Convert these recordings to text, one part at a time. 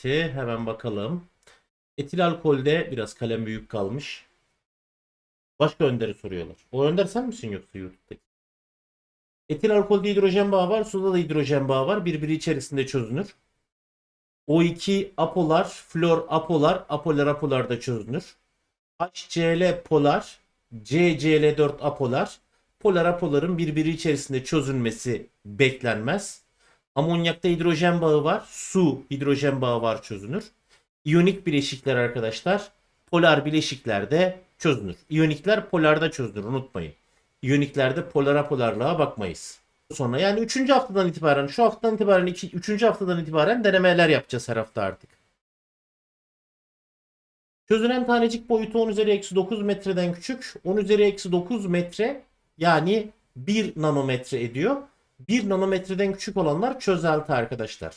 chat'i. Hemen bakalım. Etil alkolde biraz kalem büyük kalmış. Başka Önder'i soruyorlar. O Önder sen misin yoksa YouTube'daki? Etil alkolde hidrojen bağı var. Suda da hidrojen bağı var. Birbiri içerisinde çözünür. O2 apolar, flor apolar, apolar apolar çözünür. HCl polar, CCl4 apolar, polar apoların birbiri içerisinde çözünmesi beklenmez. Amonyakta hidrojen bağı var, su hidrojen bağı var çözünür. İyonik bileşikler arkadaşlar, polar bileşiklerde çözünür. İyonikler polarda çözünür unutmayın. İyoniklerde polar apolarlığa bakmayız. Sonra yani 3. haftadan itibaren şu haftadan itibaren 3. haftadan itibaren denemeler yapacağız her hafta artık. Çözünen tanecik boyutu 10 üzeri eksi 9 metreden küçük. 10 üzeri eksi 9 metre yani 1 nanometre ediyor. 1 nanometreden küçük olanlar çözelti arkadaşlar.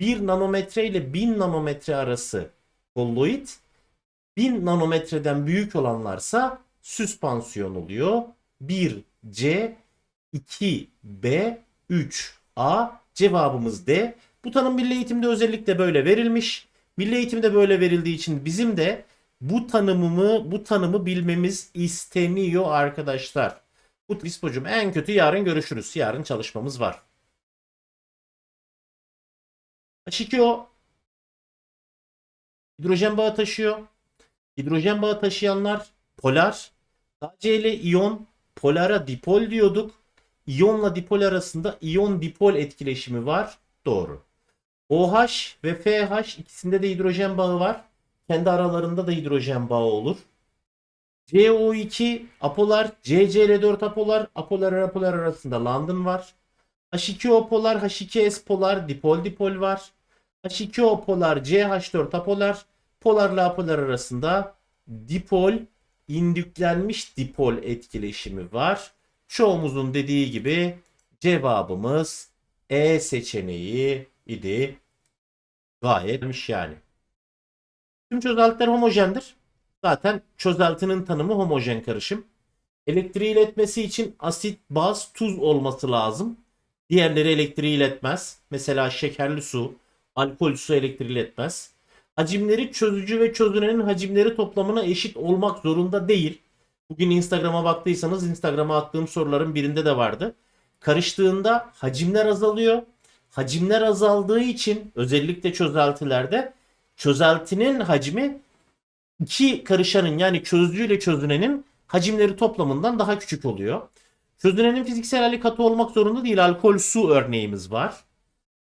1 nanometre ile 1000 nanometre arası kolloid. 1000 nanometreden büyük olanlarsa süspansiyon oluyor. 1C, 2B, 3A cevabımız D. Bu tanım milli eğitimde özellikle böyle verilmiş. Milli eğitimde böyle verildiği için bizim de bu tanımımı bu tanımı bilmemiz isteniyor arkadaşlar. Bu İspocuğum en kötü yarın görüşürüz. Yarın çalışmamız var. H2O hidrojen bağı taşıyor. Hidrojen bağı taşıyanlar polar. KCl iyon polara dipol diyorduk. İyonla dipol arasında iyon dipol etkileşimi var. Doğru. OH ve FH ikisinde de hidrojen bağı var. Kendi aralarında da hidrojen bağı olur. CO2 apolar, CCl4 apolar, apolar apolar arasında London var. H2O polar, H2S polar, dipol dipol var. H2O polar, CH4 apolar, polarla apolar arasında dipol, indüklenmiş dipol etkileşimi var. Çoğumuzun dediği gibi cevabımız E seçeneği idi. Gayetmiş yani. Tüm çözeltiler homojendir. Zaten çözeltinin tanımı homojen karışım. Elektriği iletmesi için asit, baz, tuz olması lazım. Diğerleri elektriği iletmez. Mesela şekerli su, alkol su elektriği iletmez. Hacimleri çözücü ve çözünenin hacimleri toplamına eşit olmak zorunda değil. Bugün Instagram'a baktıysanız Instagram'a attığım soruların birinde de vardı. Karıştığında hacimler azalıyor. Hacimler azaldığı için özellikle çözeltilerde çözeltinin hacmi iki karışanın yani çözücü çözünenin hacimleri toplamından daha küçük oluyor. Çözünenin fiziksel hali katı olmak zorunda değil. Alkol su örneğimiz var.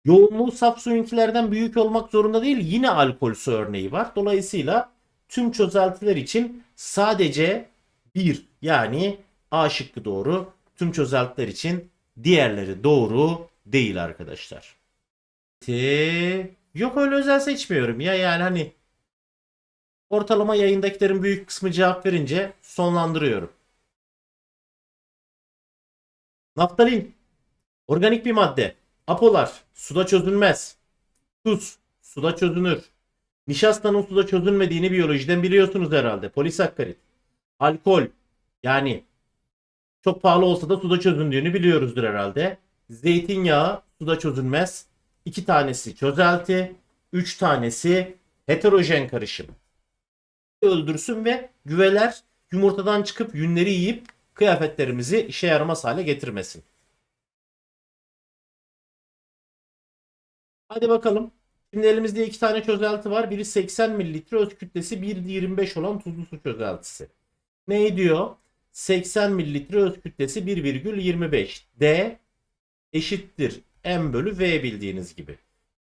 Yoğunluğu saf suyunkilerden büyük olmak zorunda değil. Yine alkol su örneği var. Dolayısıyla tüm çözeltiler için sadece bir yani A şıkkı doğru. Tüm çözeltiler için diğerleri doğru değil arkadaşlar. Yok öyle özel seçmiyorum ya yani hani ortalama yayındakilerin büyük kısmı cevap verince sonlandırıyorum. Naftalin organik bir madde. Apolar suda çözülmez. Tuz suda çözünür. Nişastanın suda çözülmediğini biyolojiden biliyorsunuz herhalde. Polisakkarit. Alkol yani çok pahalı olsa da suda çözündüğünü biliyoruzdur herhalde. Zeytinyağı suda çözülmez. İki tanesi çözelti. Üç tanesi heterojen karışım. Öldürsün ve güveler yumurtadan çıkıp yünleri yiyip kıyafetlerimizi işe yaramaz hale getirmesin. Hadi bakalım. Şimdi elimizde iki tane çözelti var. Biri 80 mililitre öz kütlesi, biri de 25 olan tuzlu su çözeltisi. Ne diyor? 80 mililitre öz kütlesi 1,25. D eşittir M bölü V bildiğiniz gibi.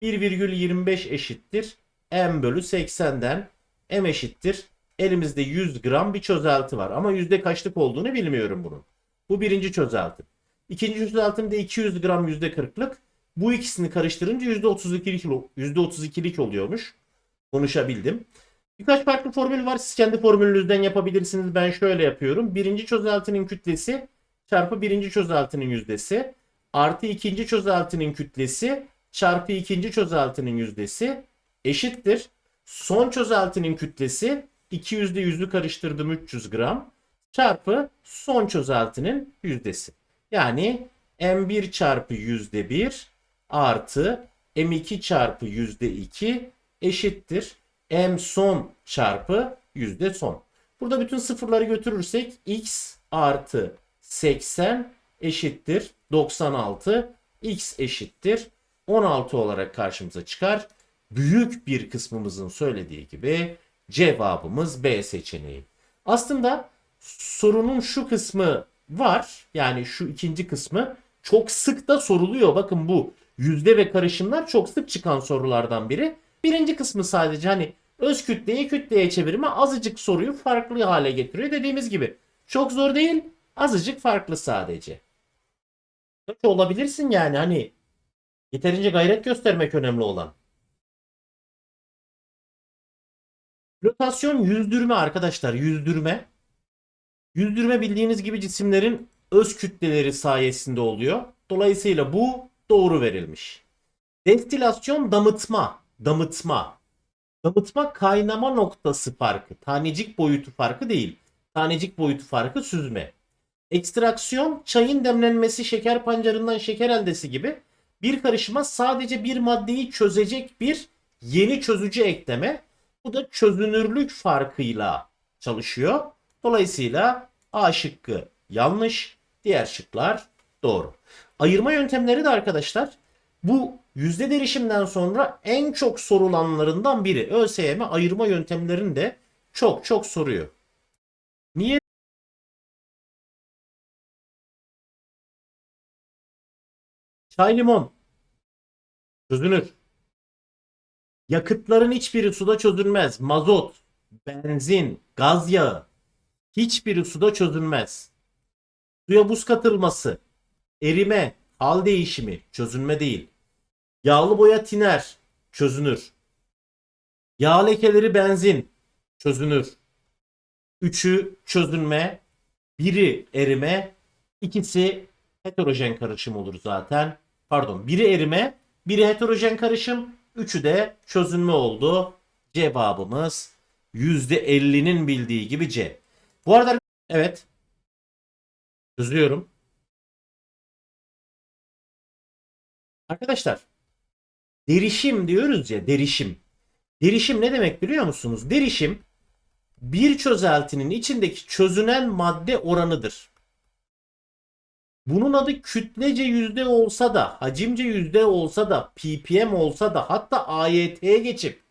1,25 eşittir M bölü 80'den M eşittir. Elimizde 100 gram bir çözelti var. Ama yüzde kaçlık olduğunu bilmiyorum bunun. Bu birinci çözelti. İkinci çözeltim de 200 gram yüzde 40'lık. Bu ikisini karıştırınca %32'lik %32'lik oluyormuş. Konuşabildim. Birkaç farklı formül var. Siz kendi formülünüzden yapabilirsiniz. Ben şöyle yapıyorum. Birinci çözeltinin kütlesi çarpı birinci çözeltinin yüzdesi artı ikinci çözeltinin kütlesi çarpı ikinci çözeltinin yüzdesi eşittir. Son çözeltinin kütlesi 200'de yüzlü karıştırdım 300 gram çarpı son çözeltinin yüzdesi. Yani M1 çarpı yüzde 1 artı M2 çarpı yüzde 2 eşittir m son çarpı yüzde son. Burada bütün sıfırları götürürsek x artı 80 eşittir 96 x eşittir 16 olarak karşımıza çıkar. Büyük bir kısmımızın söylediği gibi cevabımız B seçeneği. Aslında sorunun şu kısmı var. Yani şu ikinci kısmı çok sık da soruluyor. Bakın bu yüzde ve karışımlar çok sık çıkan sorulardan biri. Birinci kısmı sadece hani öz kütleyi kütleye çevirme azıcık soruyu farklı hale getiriyor. Dediğimiz gibi çok zor değil azıcık farklı sadece. Olabilirsin yani hani yeterince gayret göstermek önemli olan. Rotasyon yüzdürme arkadaşlar yüzdürme. Yüzdürme bildiğiniz gibi cisimlerin öz kütleleri sayesinde oluyor. Dolayısıyla bu doğru verilmiş. Destilasyon damıtma. Damıtma. Damıtma kaynama noktası farkı. Tanecik boyutu farkı değil. Tanecik boyutu farkı süzme. Ekstraksiyon çayın demlenmesi şeker pancarından şeker eldesi gibi bir karışıma sadece bir maddeyi çözecek bir yeni çözücü ekleme. Bu da çözünürlük farkıyla çalışıyor. Dolayısıyla A şıkkı yanlış, diğer şıklar doğru. Ayırma yöntemleri de arkadaşlar bu yüzde derişimden sonra en çok sorulanlarından biri. ÖSYM ayırma yöntemlerini de çok çok soruyor. Niye? Çay limon çözünür. Yakıtların hiçbiri suda çözülmez. Mazot, benzin, gaz yağı hiçbiri suda çözülmez. Suya buz katılması, erime, hal değişimi çözünme değil. Yağlı boya tiner çözünür. Yağ lekeleri benzin çözünür. Üçü çözünme, biri erime, ikisi heterojen karışım olur zaten. Pardon, biri erime, biri heterojen karışım, üçü de çözünme oldu. Cevabımız %50'nin bildiği gibi C. Bu arada evet çözüyorum. Arkadaşlar derişim diyoruz ya derişim. Derişim ne demek biliyor musunuz? Derişim bir çözeltinin içindeki çözünen madde oranıdır. Bunun adı kütlece yüzde olsa da, hacimce yüzde olsa da, ppm olsa da, hatta AYT'ye geçip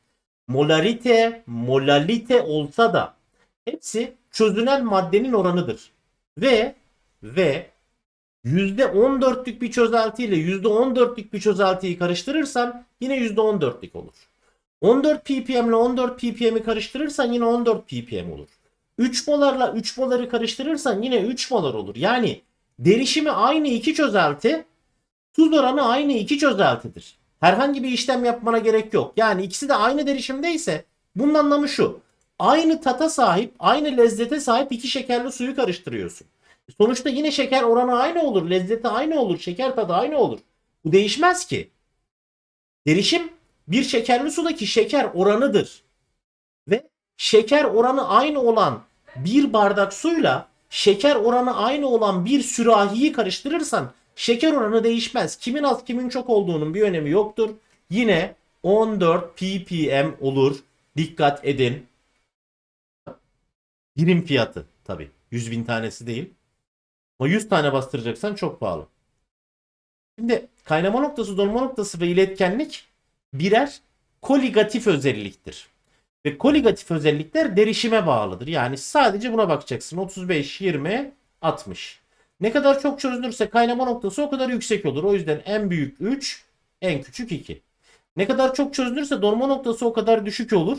molarite, molalite olsa da hepsi çözünen maddenin oranıdır. Ve ve %14'lük bir çözelti ile %14'lük bir çözeltiyi karıştırırsan yine %14'lük olur. 14 ppm ile 14 ppm'i karıştırırsan yine 14 ppm olur. 3 molarla 3 moları karıştırırsan yine 3 molar olur. Yani derişimi aynı iki çözelti, tuz oranı aynı iki çözeltidir. Herhangi bir işlem yapmana gerek yok. Yani ikisi de aynı derişimdeyse bunun anlamı şu. Aynı tata sahip, aynı lezzete sahip iki şekerli suyu karıştırıyorsun. Sonuçta yine şeker oranı aynı olur, lezzeti aynı olur, şeker tadı aynı olur. Bu değişmez ki. Derişim bir şekerli sudaki şeker oranıdır. Ve şeker oranı aynı olan bir bardak suyla şeker oranı aynı olan bir sürahiyi karıştırırsan şeker oranı değişmez. Kimin az kimin çok olduğunun bir önemi yoktur. Yine 14 ppm olur. Dikkat edin. Birim fiyatı tabi. 100 bin tanesi değil. Ama 100 tane bastıracaksan çok pahalı. Şimdi kaynama noktası, donma noktası ve iletkenlik birer koligatif özelliktir. Ve koligatif özellikler derişime bağlıdır. Yani sadece buna bakacaksın. 35, 20, 60. Ne kadar çok çözünürse kaynama noktası o kadar yüksek olur. O yüzden en büyük 3, en küçük 2. Ne kadar çok çözünürse donma noktası o kadar düşük olur.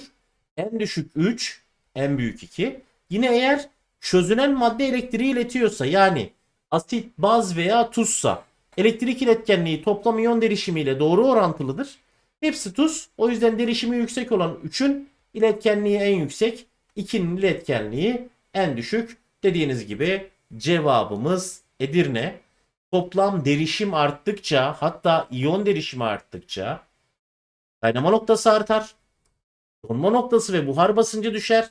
En düşük 3, en büyük 2. Yine eğer çözünen madde elektriği iletiyorsa yani asit, baz veya tuzsa elektrik iletkenliği toplam iyon derişimiyle doğru orantılıdır. Hepsi tuz. O yüzden derişimi yüksek olan 3'ün iletkenliği en yüksek, 2'nin iletkenliği en düşük. Dediğiniz gibi cevabımız Edirne. Toplam derişim arttıkça hatta iyon derişimi arttıkça kaynama noktası artar. Donma noktası ve buhar basıncı düşer.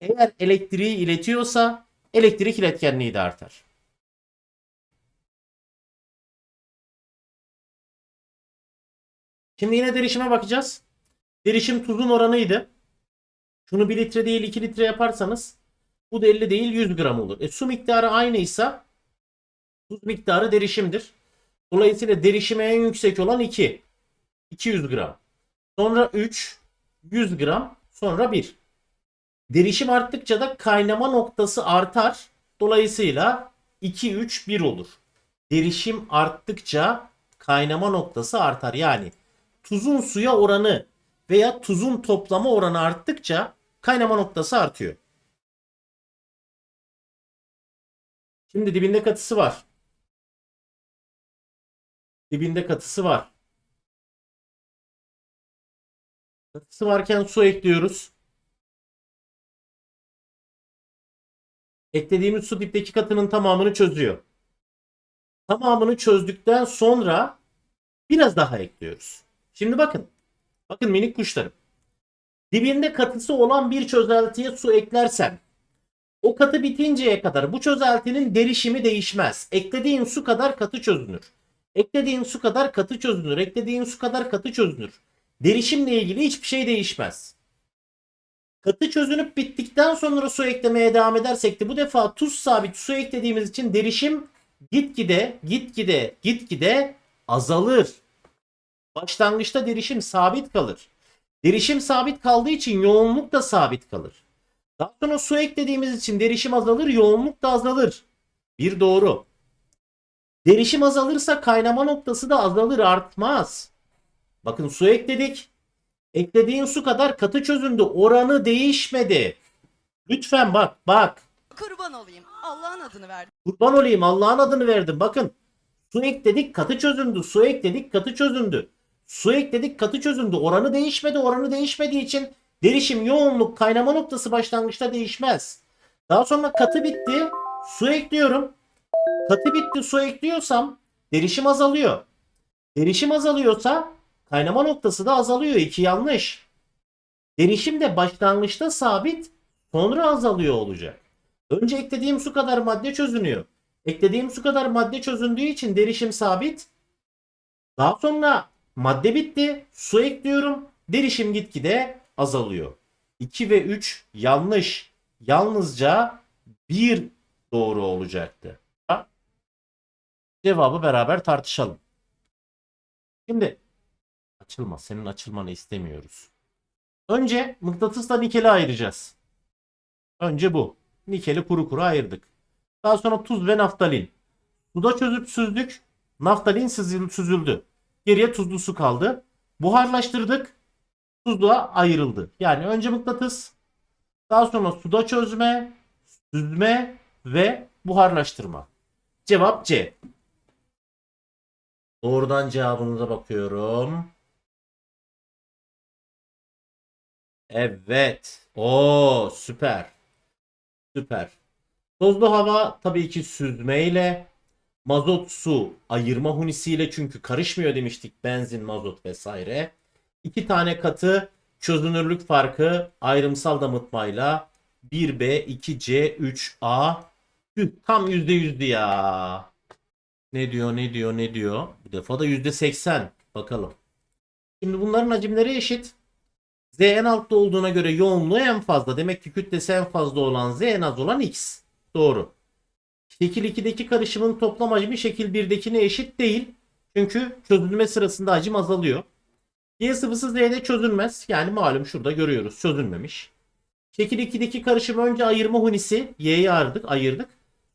Eğer elektriği iletiyorsa elektrik iletkenliği de artar. Şimdi yine derişime bakacağız. Derişim tuzun oranıydı. Şunu 1 litre değil 2 litre yaparsanız bu da 50 değil 100 gram olur. E, su miktarı aynıysa tuz miktarı derişimdir. Dolayısıyla derişimi en yüksek olan 2. 200 gram. Sonra 3. 100 gram. Sonra 1. Derişim arttıkça da kaynama noktası artar. Dolayısıyla 2, 3, 1 olur. Derişim arttıkça kaynama noktası artar. Yani tuzun suya oranı veya tuzun toplama oranı arttıkça kaynama noktası artıyor. Şimdi dibinde katısı var. Dibinde katısı var. Katısı varken su ekliyoruz. Eklediğimiz su dipteki katının tamamını çözüyor. Tamamını çözdükten sonra biraz daha ekliyoruz. Şimdi bakın. Bakın minik kuşlarım. Dibinde katısı olan bir çözeltiye su eklersen o katı bitinceye kadar bu çözeltinin derişimi değişmez. Eklediğin su kadar katı çözünür. Eklediğin su kadar katı çözünür. Eklediğin su kadar katı çözünür. Derişimle ilgili hiçbir şey değişmez. Katı çözünüp bittikten sonra su eklemeye devam edersek de bu defa tuz sabit su eklediğimiz için derişim gitgide gitgide gitgide azalır. Başlangıçta derişim sabit kalır. Derişim sabit kaldığı için yoğunluk da sabit kalır. Daha sonra su eklediğimiz için derişim azalır, yoğunluk da azalır. Bir doğru. Derişim azalırsa kaynama noktası da azalır, artmaz. Bakın su ekledik. Eklediğin su kadar katı çözündü. Oranı değişmedi. Lütfen bak, bak. Kurban olayım. Allah'ın adını verdim. Kurban olayım Allah'ın adını verdim. Bakın. Su ekledik katı çözündü. Su ekledik katı çözündü. Su ekledik katı çözündü. Oranı değişmedi. Oranı değişmediği için derişim yoğunluk kaynama noktası başlangıçta değişmez. Daha sonra katı bitti. Su ekliyorum. Katı bitti su ekliyorsam derişim azalıyor. Derişim azalıyorsa kaynama noktası da azalıyor. İki yanlış. Derişim de başlangıçta sabit sonra azalıyor olacak. Önce eklediğim su kadar madde çözünüyor. Eklediğim su kadar madde çözündüğü için derişim sabit. Daha sonra madde bitti. Su ekliyorum. Derişim gitgide azalıyor. 2 ve 3 yanlış. Yalnızca 1 doğru olacaktı. Cevabı beraber tartışalım. Şimdi açılma. Senin açılmanı istemiyoruz. Önce mıknatısla nikeli ayıracağız. Önce bu. Nikeli kuru kuru ayırdık. Daha sonra tuz ve naftalin. Suda çözüp süzdük. Naftalin süzül- süzüldü. Geriye tuzlu su kaldı. Buharlaştırdık. Tuzluğa ayrıldı. Yani önce mıknatıs. Daha sonra suda çözme, süzme ve buharlaştırma. Cevap C. Doğrudan cevabınıza bakıyorum. Evet. Oo süper. Süper. Tozlu hava tabii ki süzmeyle, mazot su ayırma hunisiyle çünkü karışmıyor demiştik benzin, mazot vesaire. İki tane katı çözünürlük farkı ayrımsal damıtmayla 1B, 2C, 3A Tüh, tam %100'dü ya. Ne diyor, ne diyor, ne diyor? Bu defa da %80. Bakalım. Şimdi bunların hacimleri eşit. Z en altta olduğuna göre yoğunluğu en fazla. Demek ki kütlesi en fazla olan Z en az olan X. Doğru. Şekil 2'deki karışımın toplam hacmi şekil 1'dekine eşit değil. Çünkü çözülme sırasında hacim azalıyor. Y sıvısı Z'de çözülmez. Yani malum şurada görüyoruz çözülmemiş. Şekil 2'deki karışım önce ayırma hunisi Y'yi ayırdık, ayırdık.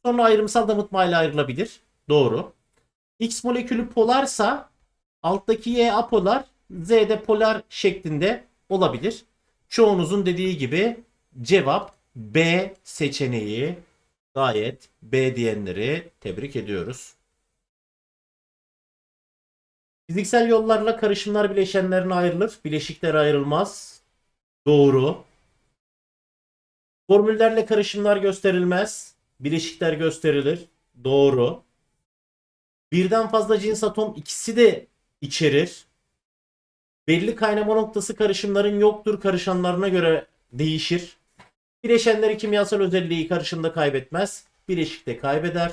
Sonra ayrımsal damıtmayla ayrılabilir. Doğru. X molekülü polarsa alttaki Y apolar Z'de polar şeklinde olabilir. Çoğunuzun dediği gibi cevap B seçeneği. Gayet B diyenleri tebrik ediyoruz. Fiziksel yollarla karışımlar bileşenlerine ayrılır. Bileşikler ayrılmaz. Doğru. Formüllerle karışımlar gösterilmez. Bileşikler gösterilir. Doğru. Birden fazla cins atom ikisi de içerir. Belli kaynama noktası karışımların yoktur karışanlarına göre değişir. Bileşenleri kimyasal özelliği karışımda kaybetmez. Bileşikte kaybeder.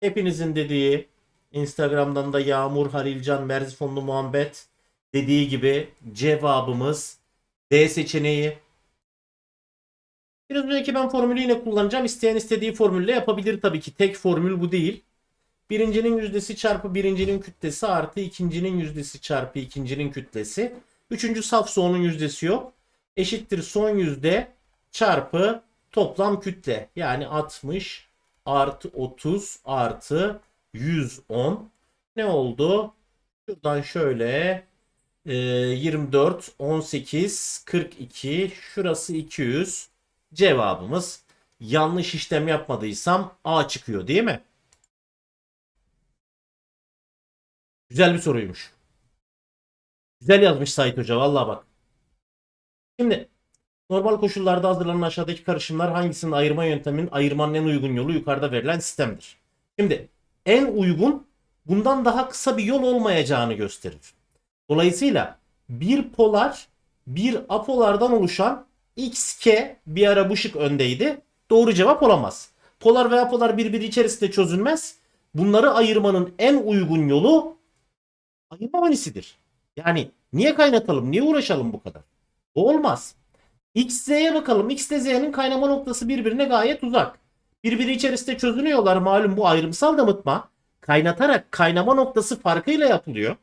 Hepinizin dediği Instagram'dan da Yağmur Halilcan Merzifonlu Muhabbet dediği gibi cevabımız D seçeneği. Biraz önceki ben formülü yine kullanacağım. İsteyen istediği formülle yapabilir tabii ki. Tek formül bu değil. Birincinin yüzdesi çarpı birincinin kütlesi artı ikincinin yüzdesi çarpı ikincinin kütlesi. Üçüncü saf sonun yüzdesi yok. Eşittir son yüzde çarpı toplam kütle. Yani 60 artı 30 artı 110. Ne oldu? Şuradan şöyle e, 24, 18, 42. Şurası 200. Cevabımız yanlış işlem yapmadıysam A çıkıyor değil mi? Güzel bir soruymuş. Güzel yazmış Sait Hoca vallahi bak. Şimdi normal koşullarda hazırlanan aşağıdaki karışımlar hangisinin ayırma yönteminin ayırmanın en uygun yolu yukarıda verilen sistemdir. Şimdi en uygun bundan daha kısa bir yol olmayacağını gösterir. Dolayısıyla bir polar bir apolardan oluşan XK bir ara bu şık öndeydi. Doğru cevap olamaz. Polar ve apolar birbiri içerisinde çözülmez. Bunları ayırmanın en uygun yolu ayırma manisidir. Yani niye kaynatalım? Niye uğraşalım bu kadar? Bu olmaz. X, Z'ye bakalım. X ile Z'nin kaynama noktası birbirine gayet uzak. Birbiri içerisinde çözünüyorlar. Malum bu ayrımsal damıtma kaynatarak kaynama noktası farkıyla yapılıyor.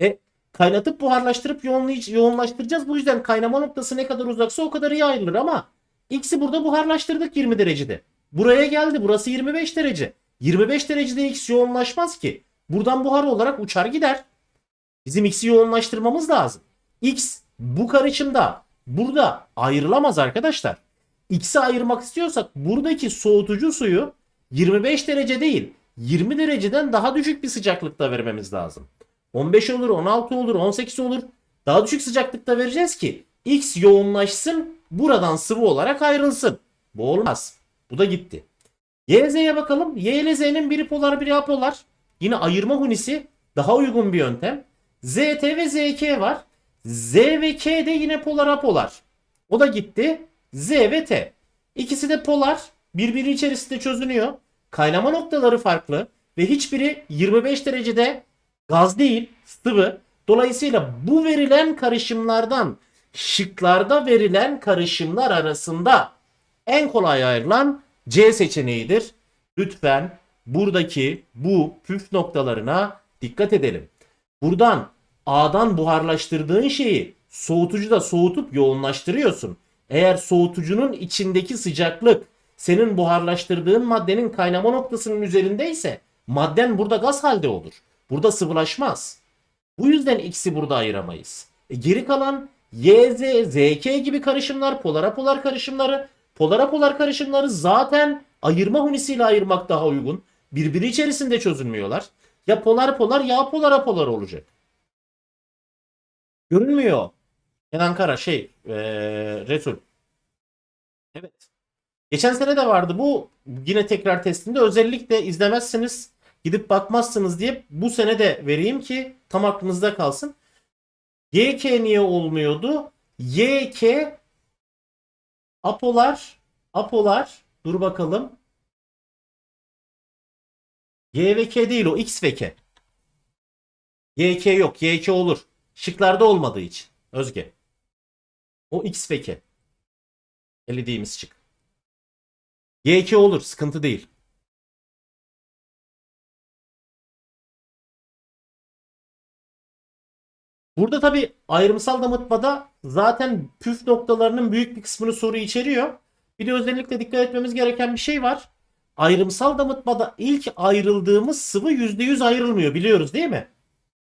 E kaynatıp buharlaştırıp yoğunlaştıracağız. Bu yüzden kaynama noktası ne kadar uzaksa o kadar iyi ayrılır ama X'i burada buharlaştırdık 20 derecede. Buraya geldi. Burası 25 derece. 25 derecede X yoğunlaşmaz ki. Buradan buhar olarak uçar gider. Bizim X'i yoğunlaştırmamız lazım. X bu karışımda burada ayrılamaz arkadaşlar. X'i ayırmak istiyorsak buradaki soğutucu suyu 25 derece değil 20 dereceden daha düşük bir sıcaklıkta vermemiz lazım. 15 olur, 16 olur, 18 olur. Daha düşük sıcaklıkta vereceğiz ki X yoğunlaşsın, buradan sıvı olarak ayrılsın. Bu olmaz. Bu da gitti. Y, Z'ye bakalım. Y ile Z'nin biri polar biri apolar. Yine ayırma hunisi daha uygun bir yöntem. ZT ve ZK var. Z ve K de yine polar apolar. O da gitti. Z ve T. İkisi de polar. Birbiri içerisinde çözünüyor. Kaynama noktaları farklı. Ve hiçbiri 25 derecede gaz değil sıvı. Dolayısıyla bu verilen karışımlardan şıklarda verilen karışımlar arasında en kolay ayrılan C seçeneğidir. Lütfen buradaki bu püf noktalarına dikkat edelim. Buradan A'dan buharlaştırdığın şeyi soğutucuda soğutup yoğunlaştırıyorsun. Eğer soğutucunun içindeki sıcaklık senin buharlaştırdığın maddenin kaynama noktasının üzerindeyse madden burada gaz halde olur. Burada sıvılaşmaz. Bu yüzden X'i burada ayıramayız. E, geri kalan Y, Z, ZK gibi karışımlar, polar polar karışımları, polar polar karışımları zaten ayırma hunisiyle ayırmak daha uygun. Birbiri içerisinde çözülmüyorlar. Ya polar polar ya polar polar olacak. Görünmüyor. Kenan Kara şey ee, Resul. Evet. Geçen sene de vardı bu yine tekrar testinde özellikle izlemezsiniz gidip bakmazsınız diye bu sene de vereyim ki tam aklınızda kalsın. YK niye olmuyordu? YK apolar apolar dur bakalım. Y ve K değil o X ve K. YK yok. YK olur. Şıklarda olmadığı için. Özge. O X ve K. Elediğimiz şık. Y2 olur. Sıkıntı değil. Burada tabi ayrımsal damıtmada zaten püf noktalarının büyük bir kısmını soru içeriyor. Bir de özellikle dikkat etmemiz gereken bir şey var. Ayrımsal damıtmada ilk ayrıldığımız sıvı %100 ayrılmıyor biliyoruz değil mi?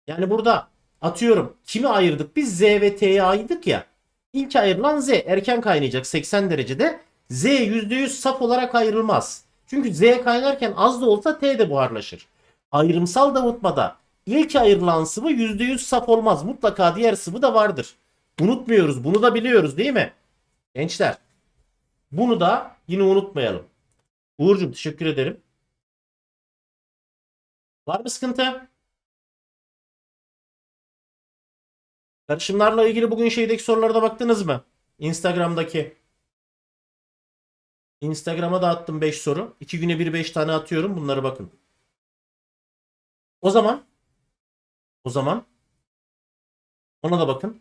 Yani burada atıyorum kimi ayırdık? Biz Z ve T'ye ayırdık ya. İlk ayrılan Z erken kaynayacak 80 derecede. Z %100 saf olarak ayrılmaz. Çünkü Z kaynarken az da olsa T de buharlaşır. Ayrımsal damıtmada ilk ayrılan sıvı %100 saf olmaz. Mutlaka diğer sıvı da vardır. Unutmuyoruz. Bunu da biliyoruz değil mi? Gençler. Bunu da yine unutmayalım. Uğur'cum teşekkür ederim. Var mı sıkıntı? Karışımlarla ilgili bugün şeydeki sorulara baktınız mı? Instagram'daki. Instagram'a da attım 5 soru. 2 güne bir 5 tane atıyorum. Bunlara bakın. O zaman o zaman ona da bakın.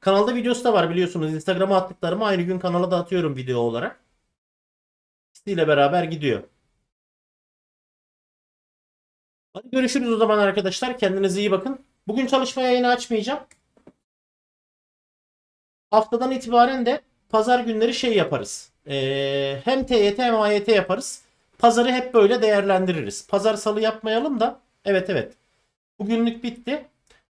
Kanalda videosu da var biliyorsunuz. Instagram'a attıklarımı aynı gün kanala da atıyorum video olarak. İkisiyle beraber gidiyor. Hadi görüşürüz o zaman arkadaşlar. Kendinize iyi bakın. Bugün çalışma yayını açmayacağım. Haftadan itibaren de pazar günleri şey yaparız. Ee, hem TYT hem AYT yaparız. Pazarı hep böyle değerlendiririz. Pazar salı yapmayalım da. Evet evet. Bugünlük bitti.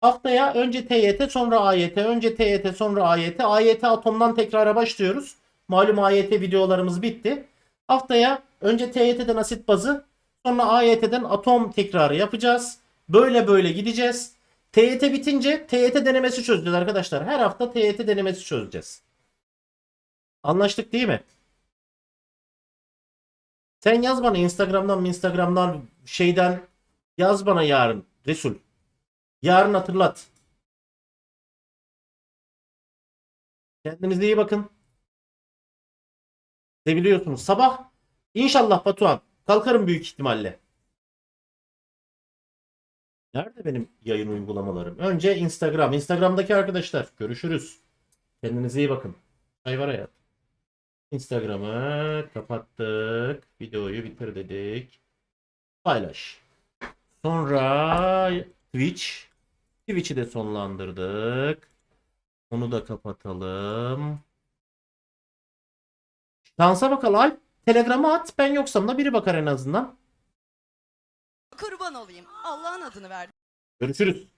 Haftaya önce TYT sonra AYT, önce TYT sonra AYT. AYT atomdan tekrara başlıyoruz. Malum AYT videolarımız bitti. Haftaya önce TYT'den asit bazı, sonra AYT'den atom tekrarı yapacağız. Böyle böyle gideceğiz. TYT bitince TYT denemesi çözeceğiz arkadaşlar. Her hafta TYT denemesi çözeceğiz. Anlaştık değil mi? Sen yaz bana Instagram'dan Instagram'dan şeyden yaz bana yarın Resul. Yarın hatırlat. Kendinize iyi bakın. Seviliyorsunuz. Sabah inşallah Batuhan kalkarım büyük ihtimalle. Nerede benim yayın uygulamalarım? Önce Instagram. Instagram'daki arkadaşlar görüşürüz. Kendinize iyi bakın. Çay var hayat. Instagram'ı kapattık. Videoyu bitir dedik. Paylaş. Sonra Twitch. Twitch'i de sonlandırdık. Onu da kapatalım. Şansa bakalım. Telegram'a at. Ben yoksam da biri bakar en azından. Kurban olayım. Allah'ın adını verdim. Görüşürüz.